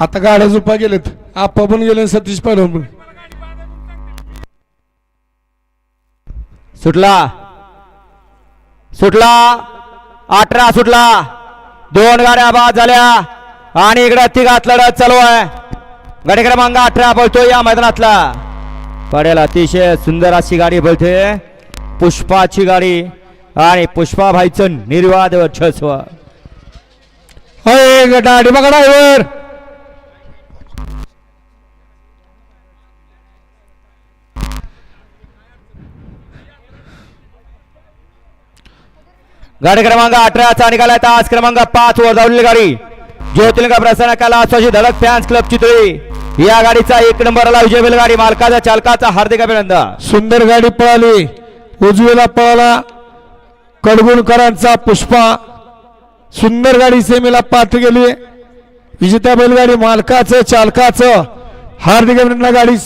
आता गाड्या झुपा गेलेत आप्पा पण गेले सतीश पहिलवान पण. सुटला. सुटला. अठरा सुटला. दोन गाड्या बाद झाल्या. आणि इकडे तिघात लढत चालू आहे. गाडी क्रमांक अठरा पळतोय या मैदानातला. पडेल अतिशय सुंदर अशी गाडी पळते. पुष्पाची गाडी आणि पुष्पाभाईचं निर्वाद वर्चस्व. अय गाडी बघा ड्रायव्हर गाडी क्रमांक अठराचा निघाला तास क्रमांक पाच वर धावलेली गाडी. ज्योतिलिंग प्रसन्न कला स्वशी धडक फॅन्स क्लब चितळी. या गाडीचा एक नंबरला विजय बैलगाडी मालकाचा चालकाचा हार्दिक अभिनंदन. सुंदर गाडी पळाली. उजवीला पळाला कडगुणकरांचा पुष्पा. सुंदर गाडी सेमीला पात्र गेली. विजेत्या बैलगाडी मालकाचं चालकाचं हार्दिक अभिनंदन. गाडी